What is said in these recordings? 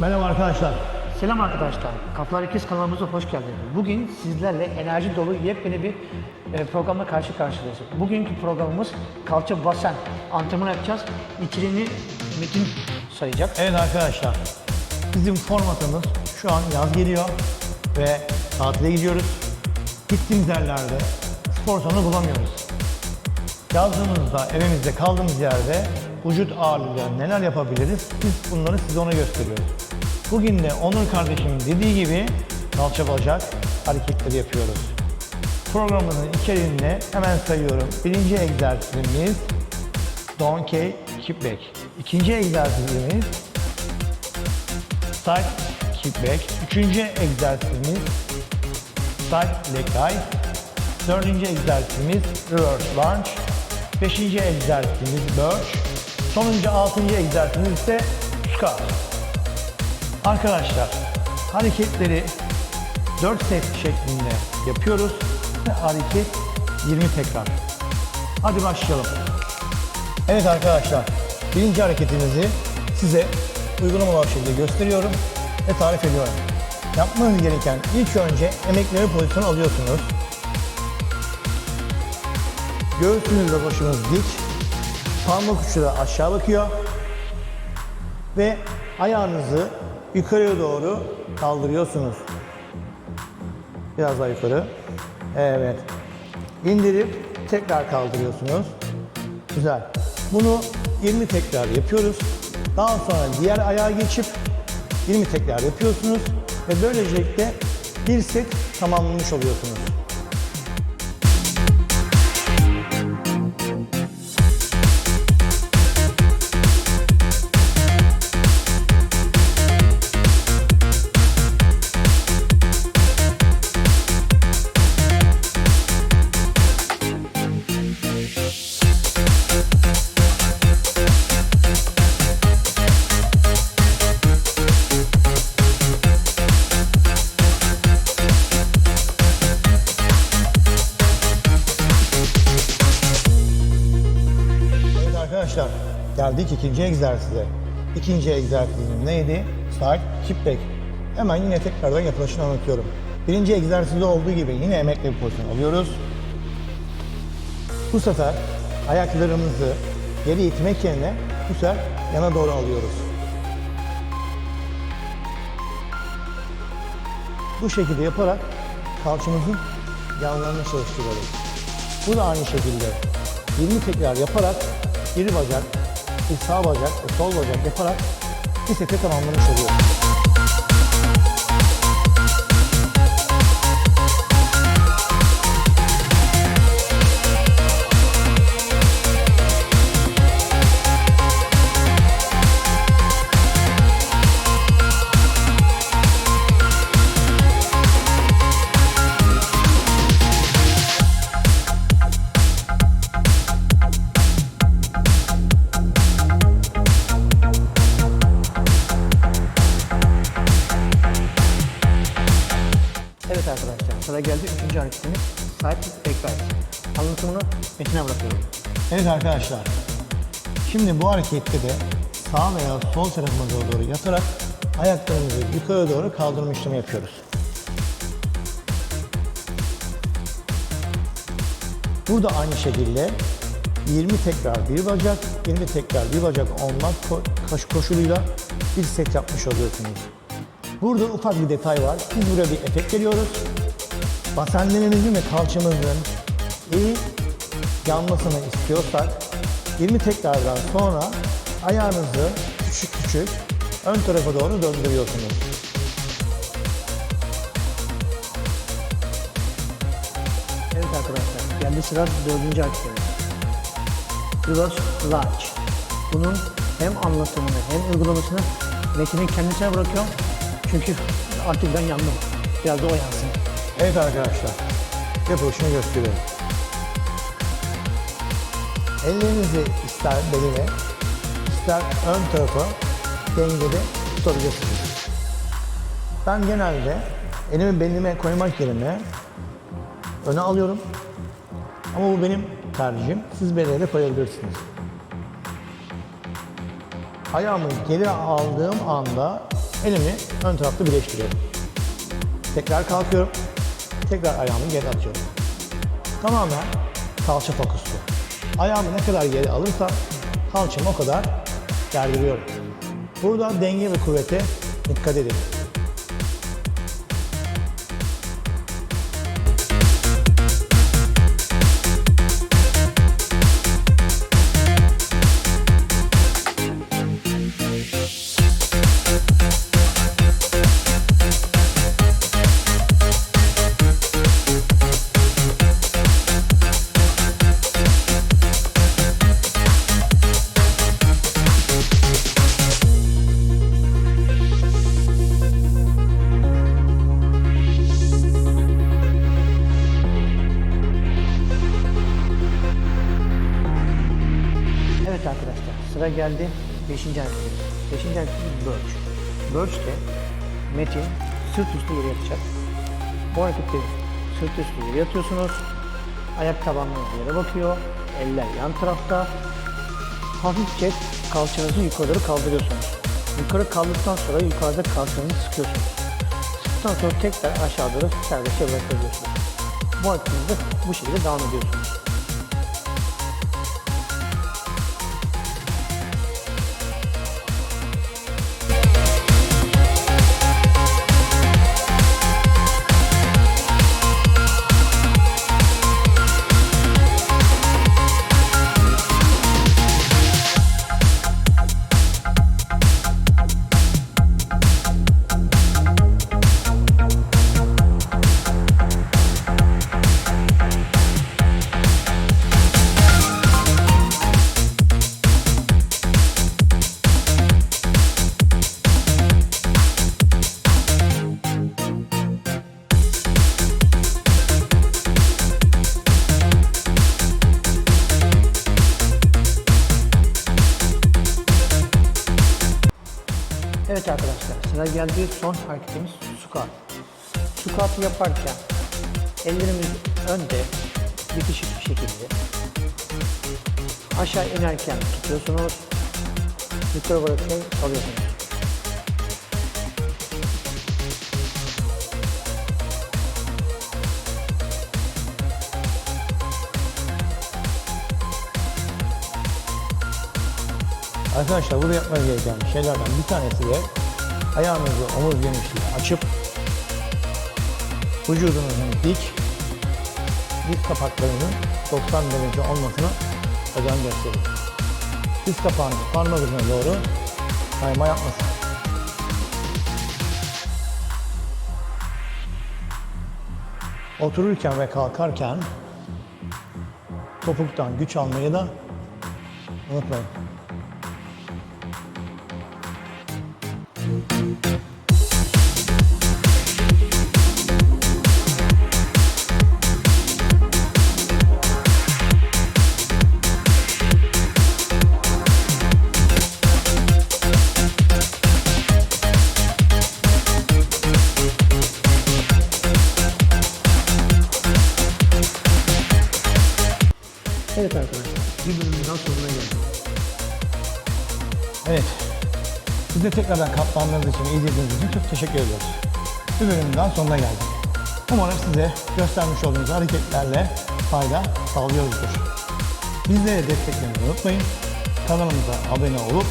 Merhaba arkadaşlar. Selam arkadaşlar. Kapılar İkiz kanalımıza hoş geldiniz. Bugün sizlerle enerji dolu yepyeni bir e, programla karşı karşıyayız. Bugünkü programımız kalça basen antrenman yapacağız. İçeriğini Metin sayacak. Evet arkadaşlar. Bizim formatımız şu an yaz geliyor ve tatile gidiyoruz. Gittiğimiz yerlerde spor salonu bulamıyoruz. Yazdığımızda evimizde kaldığımız yerde vücut ağırlığıyla neler yapabiliriz biz bunları size ona gösteriyoruz. Bugün de Onur kardeşimin dediği gibi kalça bacak hareketleri yapıyoruz. Programımızın içeriğinde hemen sayıyorum. Birinci egzersizimiz Donkey Kickback. İkinci egzersizimiz Side Kickback. Üçüncü egzersizimiz Side Leg Dive. Dördüncü egzersizimiz Reverse Lunge. Beşinci egzersizimiz Burch. Sonuncu altıncı egzersizimiz ise Squat. Arkadaşlar hareketleri 4 set şeklinde yapıyoruz ve hareket 20 tekrar. Hadi başlayalım. Evet arkadaşlar, birinci hareketimizi size uygulamalı şekilde gösteriyorum ve tarif ediyorum. Yapmanız gereken ilk önce emekleri pozisyonu alıyorsunuz. Göğsünüz ve başınız dik. Parmak uçları aşağı bakıyor. Ve ayağınızı yukarıya doğru kaldırıyorsunuz. Biraz daha yukarı. Evet. İndirip tekrar kaldırıyorsunuz. Güzel. Bunu 20 tekrar yapıyoruz. Daha sonra diğer ayağa geçip 20 tekrar yapıyorsunuz ve böylelikle bir set tamamlamış oluyorsunuz. Arkadaşlar, geldik ikinci egzersize. İkinci egzersizimiz neydi? Side kickback. Hemen yine tekrardan yapılışını anlatıyorum. Birinci egzersizde olduğu gibi yine emekli bir pozisyon alıyoruz. Bu sefer ayaklarımızı geri itmek yerine bu sefer yana doğru alıyoruz. Bu şekilde yaparak kalçamızın yanlarını çalıştırıyoruz. Bu da aynı şekilde 20 tekrar yaparak geri bacak, bir sağ bacak sol bacak yaparak bir seti tamamlamış oluyoruz. Evet arkadaşlar sıra geldi üçüncü hareketimiz side tekrar. Anlatımını Metin'e bırakıyorum. Evet arkadaşlar, şimdi bu harekette de sağ veya sol tarafımıza doğru yatarak ayaklarımızı yukarı doğru kaldırma işlemi yapıyoruz. Burada aynı şekilde 20 tekrar bir bacak, 20 tekrar bir bacak olmak ko- koş- koşuluyla bir set yapmış oluyorsunuz. Burada ufak bir detay var. Biz buraya bir efekt veriyoruz. Basenlerimizin ve kalçamızın iyi yanmasını istiyorsak 20 tekrardan sonra ayağınızı küçük küçük ön tarafa doğru döndürüyorsunuz. Evet arkadaşlar geldi sıra dördüncü hareketimiz. Reverse Lunge. Bunun hem anlatımını hem uygulamasını Metin'in kendisine bırakıyorum. Çünkü artık ben yandım. Biraz da o yansın. Evet arkadaşlar, yapılışını gösteriyorum. Ellerinizi ister beline, ister ön tarafa dengede tutabilirsiniz. Ben genelde elimi belime koymak yerine öne alıyorum. Ama bu benim tercihim. Siz beleye de koyabilirsiniz. Ayağımı geri aldığım anda Elimi ön tarafta birleştiriyorum. Tekrar kalkıyorum. Tekrar ayağımı geri atıyorum. Tamamen kalça fokuslu. Ayağımı ne kadar geri alırsam kalçamı o kadar gerdiriyorum. Burada denge ve kuvvete dikkat edin. Evet arkadaşlar sıra geldi 5. hareketimiz. 5. hareketimiz Birch. Birch'te Metin sırt üstü yere yatacak. Bu harekette sırt üstü yere yatıyorsunuz. Ayak tabanlarınız yere bakıyor. Eller yan tarafta. Hafifçe kalçanızı yukarı doğru kaldırıyorsunuz. Yukarı kaldırdıktan sonra yukarıda kalçanızı sıkıyorsunuz. Sıktıktan sonra tekrar aşağı doğru serbestçe bırakabiliyorsunuz. Bu hareketinizde bu şekilde devam ediyorsunuz. Evet arkadaşlar sıra geldi son hareketimiz squat. Squat'ı yaparken ellerimiz önde bitişik bir şekilde aşağı inerken tutuyorsunuz yukarı bırakırken alıyorsunuz. Arkadaşlar burada yapmanız gereken şeylerden bir tanesi de ayağınızı omuz genişliği açıp vücudunuzun dik diz kapaklarının 90 derece olmasına özen gösterin. Diz kapağınız parmak doğru kayma yapmasın. Otururken ve kalkarken topuktan güç almayı da unutmayın. Evet arkadaşlar bir bölümün daha sonuna geldik. Evet. Size tekrardan katlandığınız için, izlediğiniz için çok teşekkür ediyoruz. Bir bölümün daha sonuna geldik. Umarım size göstermiş olduğumuz hareketlerle fayda sağlıyoruzdur. Bizleri desteklemeyi unutmayın. Kanalımıza abone olup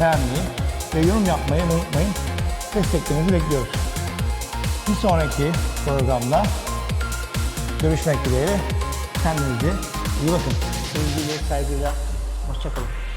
beğenmeyi ve yorum yapmayı unutmayın. Desteklerinizi bekliyoruz. Bir sonraki programda görüşmek dileğiyle. Kendinize iyi bakın. Sevgiyle, saygıyla, hoşçakalın.